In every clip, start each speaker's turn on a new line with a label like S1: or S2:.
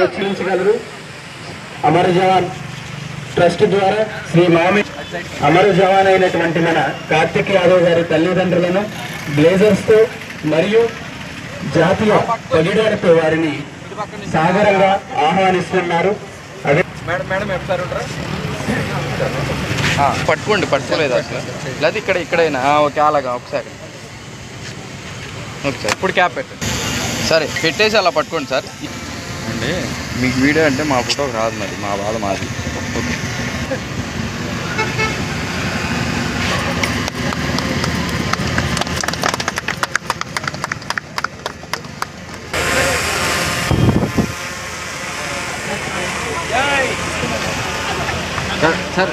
S1: రక్షించగలరు అమర జవాన్ ట్రస్ట్ ద్వారా శ్రీ మామి అమర జవాన్ అయినటువంటి మన కార్తిక్ యాదవ్ గారి తల్లిదండ్రులను బ్లేజర్స్తో మరియు జాతీయ పగిడాలతో వారిని సాగరంగా ఆహ్వానిస్తున్నారు. అదే
S2: మేడం మేడం చెప్తారు పట్టుకోండి పట్టుకోలేదు అసలు. లేదా ఇక్కడ ఇక్కడైనా. ఓకే అలాగా ఒకసారి. ఒకసారి ఇప్పుడు క్యాప్ పెట్టండి. సరే పెట్టేసి అలా పట్టుకోండి సార్. అండి మీకు వీడియో అంటే మా ఫోటోకి రాదు మరి మా బాధ మాది. Okay. Sir sir.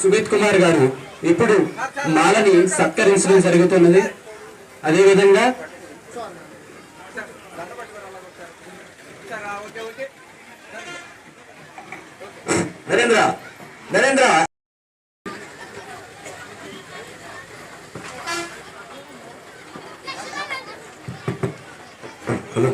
S1: Sumit Kumar గారు ఇప్పుడు మాలని సత్కరించడం జరుగుతున్నది. అదేవిధంగా Narendra Narendra. Hello.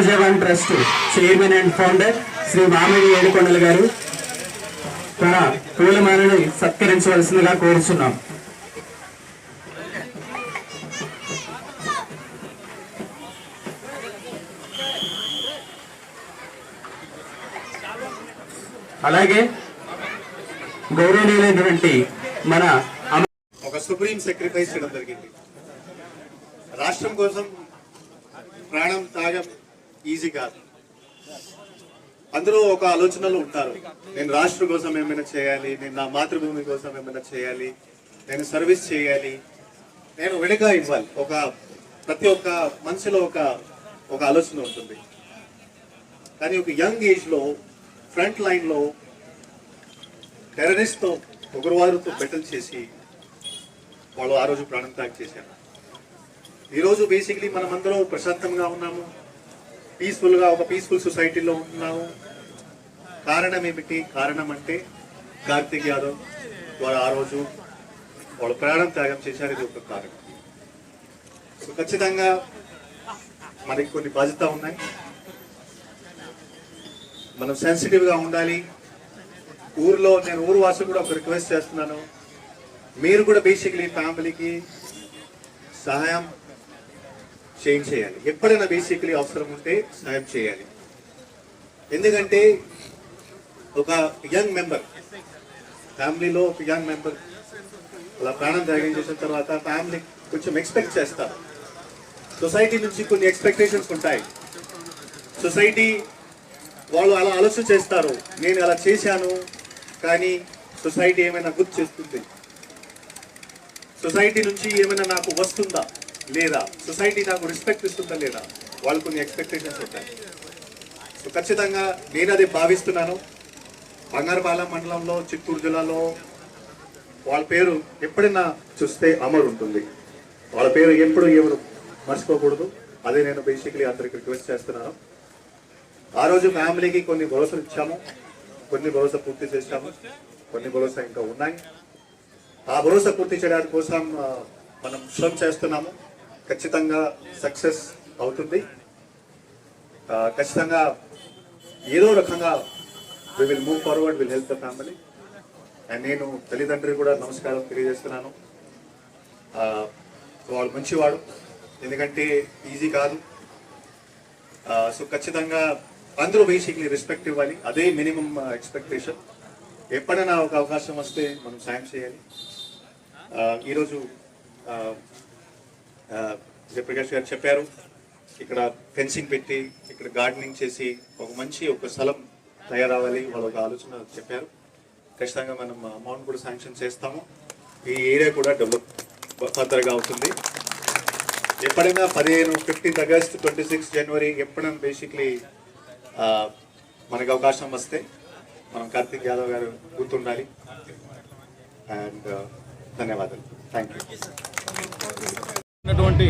S1: Amara trust chairman and founder Shri Mamidi ఏడుకొండల గారు. తన పూలమాలని సత్కరించవలసిందిగా కోరుచున్నాం. అలాగే గౌరవనీయులైనటువంటి మన
S3: ఒక సుప్రీం సాక్రిఫైస్ చేయడం జరిగింది. రాష్ట్రం కోసం ప్రాణం త్యాగం ఈజీ కాదు. అందరూ ఒక ఆలోచనలో ఉంటారు. నేను రాష్ట్రం కోసం ఏమైనా చేయాలి నేను నా మాతృభూమి కోసం ఏమైనా చేయాలి నేను సర్వీస్ చేయాలి నేను వెనుక ఇవ్వాలి. ఒక ప్రతి ఒక్క మనసులో ఒక ఒక ఆలోచన ఉంటుంది. కానీ ఒక యంగ్ ఏజ్లో ఫ్రంట్ లైన్లో లో ఉగ్రవాదులతో బెటల్ చేసి వాళ్ళు ఆ రోజు ప్రాణం త్యాగం చేశారు. ఈరోజు బేసిక్లీ మనమందరం ప్రశాంతంగా ఉన్నాము. పీస్ఫుల్గా ఒక పీస్ఫుల్ సొసైటీలో ఉంటున్నాము కారణం ఏమిటి? కారణం అంటే కార్తీక్ యాదవ్ వారు ఆ రోజు వాళ్ళు ప్రాణం త్యాగం చేశారు. ఇది ఒక కారణం. సో ఖచ్చితంగా మనకి కొన్ని బాధ్యత ఉన్నాయి. మనం సెన్సిటివ్గా ఉండాలి. ఊర్లో నేను ఊరు వాసు కూడా ఒక రిక్వెస్ట్ చేస్తున్నాను. మీరు కూడా బేసిక్లీ ఫ్యామిలీకి సహాయం చేయించేయాలి ఎప్పుడైనా బేసిక్లీ అవసరం ఉంటే సాయం చేయాలి. ఎందుకంటే ఒక యంగ్ మెంబర్ ఫ్యామిలీలో ఒక యంగ్ మెంబర్ అలా ప్రాణం త్యాగం చేసిన తర్వాత ఫ్యామిలీ కొంచెం ఎక్స్పెక్ట్ చేస్తారు. సొసైటీ నుంచి కొన్ని ఎక్స్పెక్టేషన్స్ ఉంటాయి. సొసైటీ వాళ్ళు అలా ఆలోచన చేస్తారు నేను అలా చేశాను కానీ సొసైటీ ఏమైనా గుర్తు చేస్తుంది? సొసైటీ నుంచి ఏమైనా నాకు వస్తుందా? లేదా? సొసైటీ నాకు రెస్పెక్ట్ ఇస్తుందా లేదా? వాళ్ళు కొన్ని ఎక్స్పెక్టేషన్స్ ఉంటాయి సో ఖచ్చితంగా నేను అది భావిస్తున్నాను. బంగారుపాలెం మండలంలో చిత్తూరు జిల్లాలో వాళ్ళ పేరు ఎప్పుడైనా చూస్తే అమర్ ఉంటుంది. వాళ్ళ పేరు ఎప్పుడు ఎవరు మర్చిపోకూడదు. అదే నేను బేసిక్లీ అందరికి రిక్వెస్ట్ చేస్తున్నాను. ఆ రోజు ఫ్యామిలీకి కొన్ని భరోసాలు ఇచ్చాము. కొన్ని భరోసా పూర్తి చేశాము. కొన్ని భరోసా ఇంకా ఉన్నాయి. ఆ భరోసా పూర్తి చేయడానికి కోసం మనం శ్రమ చేస్తున్నాము. ఖచ్చితంగా సక్సెస్ అవుతుంది. ఖచ్చితంగా ఏదో రకంగా we will move forward will help the family and నేను తల్లిదండ్రులు కూడా నమస్కారం తెలియజేస్తున్నాను. వాడు మంచివాడు ఎందుకంటే ఈజీ కాదు. సో ఖచ్చితంగా అందరూ బేసిక్లీ రెస్పెక్ట్ ఇవ్వాలి. అదే మినిమం ఎక్స్పెక్టేషన్ ఎప్పుడైనా ఒక అవకాశం వస్తే మనం సాయం చేయాలి. ఈరోజు జయప్రకాష్ గారు చెప్పారు. ఇక్కడ ఫెన్సింగ్ పెట్టి ఇక్కడ గార్డెనింగ్ చేసి ఒక మంచి ఒక స్థలం తయారవ్వాలి వాళ్ళ ఒక ఆలోచన చెప్పారు. ఖచ్చితంగా మనం అమౌంట్ కూడా శాంక్షన్ చేస్తాము. ఈ ఏరియా కూడా డెవలప్ ఫర్దర్గా అవుతుంది. ఎప్పుడైనా పదిహేను fifteenth August twenty six January ఎప్పుడైనా బేసిక్లీ మనకు అవకాశం వస్తే మనం కార్తీక్ యాదవ్ గారు గుర్తుండాలి. అండ్ ధన్యవాదాలు. థ్యాంక్ యూ
S4: జరిగినటువంటి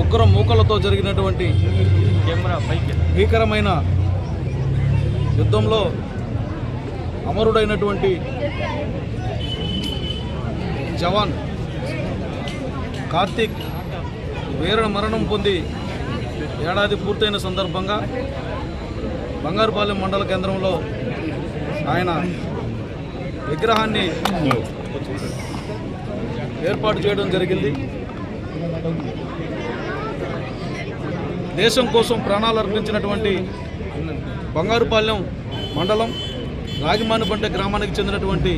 S4: ఉగ్ర మూకలతో జరిగినటువంటి భీకరమైన యుద్ధంలో అమరుడైనటువంటి జవాన్ కార్తీక్ వీర మరణం పొంది ఏడాది పూర్తయిన సందర్భంగా బంగారుపాలెం మండల కేంద్రంలో ఆయన విగ్రహాన్ని ఏర్పాటు చేయడం జరిగింది. దేశం కోసం ప్రాణాలు అర్పించినటువంటి బంగారుపాలెం మండలం రాగిమానిబంట గ్రామానికి చెందినటువంటి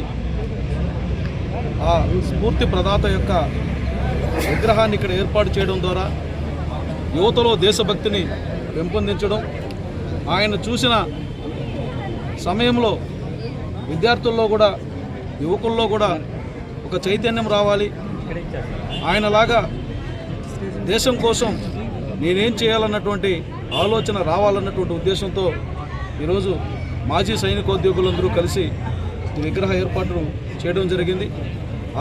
S4: ఆ స్ఫూర్తి ప్రదాత యొక్క విగ్రహాన్ని ఇక్కడ ఏర్పాటు చేయడం ద్వారా యువతలో దేశభక్తిని పెంపొందించడం ఆయన చూసిన సమయంలో విద్యార్థుల్లో కూడా యువకుల్లో కూడా ఒక చైతన్యం రావాలి. ఆయనలాగా దేశం కోసం నేనేం చేయాలన్నటువంటి ఆలోచన రావాలన్నటువంటి ఉద్దేశంతో ఈరోజు మాజీ సైనికోద్యోగులందరూ కలిసి ఈ విగ్రహ ఏర్పాటును చేయడం జరిగింది.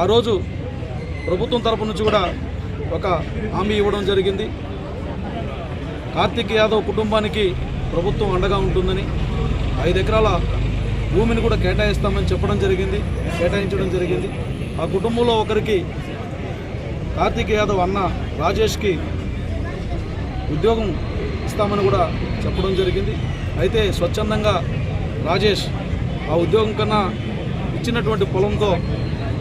S4: ఆ రోజు ప్రభుత్వం తరపు నుంచి కూడా ఒక హామీ ఇవ్వడం జరిగింది. కార్తిక్ యాదవ్ కుటుంబానికి ప్రభుత్వం అండగా ఉంటుందని ఐదు ఎకరాల భూమిని కూడా కేటాయిస్తామని చెప్పడం జరిగింది కేటాయించడం జరిగింది. ఆ కుటుంబంలో ఒకరికి కార్తీక్ యాదవ్ అన్న రాజేష్కి ఉద్యోగం ఇస్తామని కూడా చెప్పడం జరిగింది. అయితే స్వచ్ఛందంగా రాజేష్ ఆ ఉద్యోగం కన్నా ఇచ్చినటువంటి పొలంతో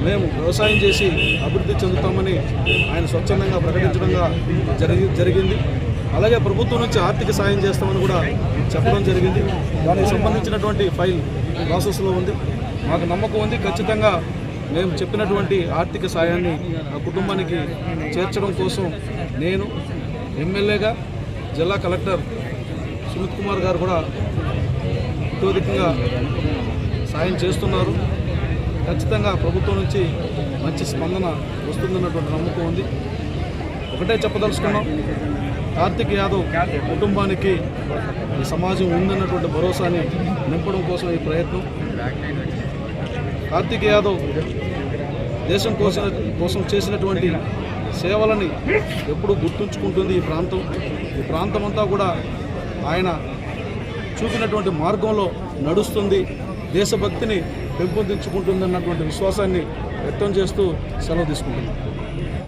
S4: మేము వ్యవసాయం చేసి అభివృద్ధి చెందుతామని ఆయన స్వచ్ఛందంగా ప్రకటించడంగా జరిగి జరిగింది. అలాగే ప్రభుత్వం నుంచి ఆర్థిక సాయం చేస్తామని కూడా చెప్పడం జరిగింది. దానికి సంబంధించినటువంటి ఫైల్ ప్రాసెస్లో ఉంది. మాకు నమ్మకం ఉంది. ఖచ్చితంగా మేము చెప్పినటువంటి ఆర్థిక సాయాన్ని ఆ కుటుంబానికి చేర్చడం కోసం నేను ఎమ్మెల్యేగా జిల్లా కలెక్టర్ సుమిత్ కుమార్ గారు కూడా అత్యధికంగా సాయం చేస్తున్నారు. ఖచ్చితంగా ప్రభుత్వం నుంచి మంచి స్పందన వస్తుందన్నటువంటి నమ్మకం ఉంది. ఒకటే చెప్పదలుచుకున్నాం. కార్తిక్ యాదవ్ కుటుంబానికి ఈ సమాజం ఉందన్నటువంటి భరోసాని నింపడం కోసం ఈ ప్రయత్నం. కార్తిక్ యాదవ్ దేశం కోసం కోసం చేసినటువంటి సేవలని ఎప్పుడూ గుర్తుంచుకుంటుంది ఈ ప్రాంతం. ఈ ప్రాంతం అంతా కూడా ఆయన చూపినటువంటి మార్గంలో నడుస్తుంది. దేశభక్తిని పెంపొందించుకుంటుంది అన్నటువంటి విశ్వాసాన్ని వ్యక్తం చేస్తూ సెలవు తీసుకుంటుంది